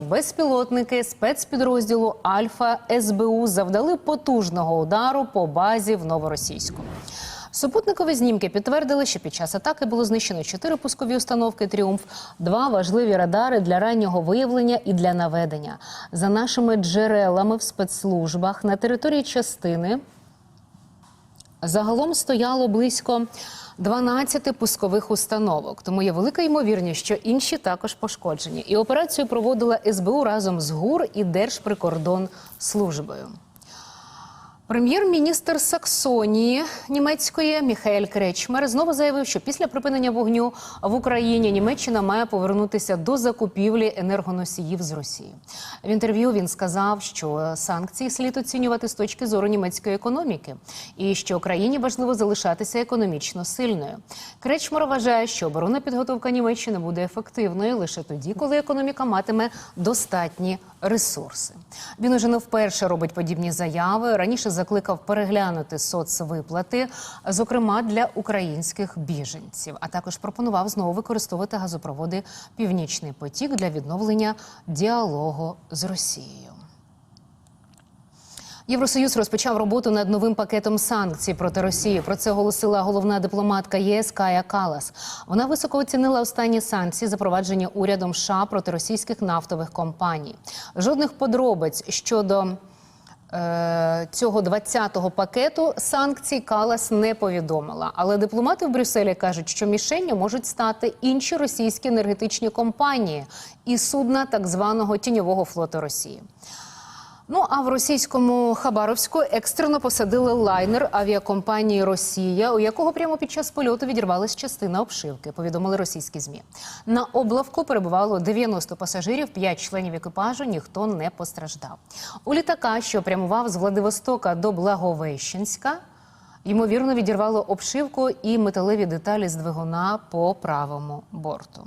Безпілотники спецпідрозділу Альфа СБУ завдали потужного удару по базі в Новоросійську. Супутникові знімки підтвердили, що під час атаки було знищено чотири пускові установки Тріумф, два важливі радари для раннього виявлення і для наведення. За нашими джерелами в спецслужбах на території частини Загалом стояло близько 12 пускових установок, тому є велика ймовірність, що інші також пошкоджені. І операцію проводила СБУ разом з ГУР і Держприкордонслужбою. Прем'єр-міністр Саксонії німецької Міхаель Кречмер знову заявив, що після припинення вогню в Україні Німеччина має повернутися до закупівлі енергоносіїв з Росії. В інтерв'ю він сказав, що санкції слід оцінювати з точки зору німецької економіки, і що країні важливо залишатися економічно сильною. Кречмер вважає, що оборонна підготовка Німеччини буде ефективною лише тоді, коли економіка матиме достатні ресурси. Він уже не вперше робить подібні заяви. Раніше закликав переглянути соцвиплати, зокрема для українських біженців. А також пропонував знову використовувати газопроводи Північний потік для відновлення діалогу з Росією. Євросоюз розпочав роботу над новим пакетом санкцій проти Росії. Про це оголосила головна дипломатка ЄС Кая Калас. Вона високо оцінила останні санкції, запроваджені урядом США проти російських нафтових компаній. Жодних подробиць щодо цього 20-го пакету санкцій Калас не повідомила. Але дипломати в Брюсселі кажуть, що мішенню можуть стати інші російські енергетичні компанії і судна так званого тіньового флоту Росії. Ну а в російському Хабаровську екстрено посадили лайнер авіакомпанії Росія, у якого прямо під час польоту відірвалась частина обшивки. Повідомили російські змі. На облавку перебувало 90 пасажирів, 5 членів екіпажу. Ніхто не постраждав. У літака, що прямував з Владивостока до Благовещенська, ймовірно відірвало обшивку і металеві деталі з двигуна по правому борту.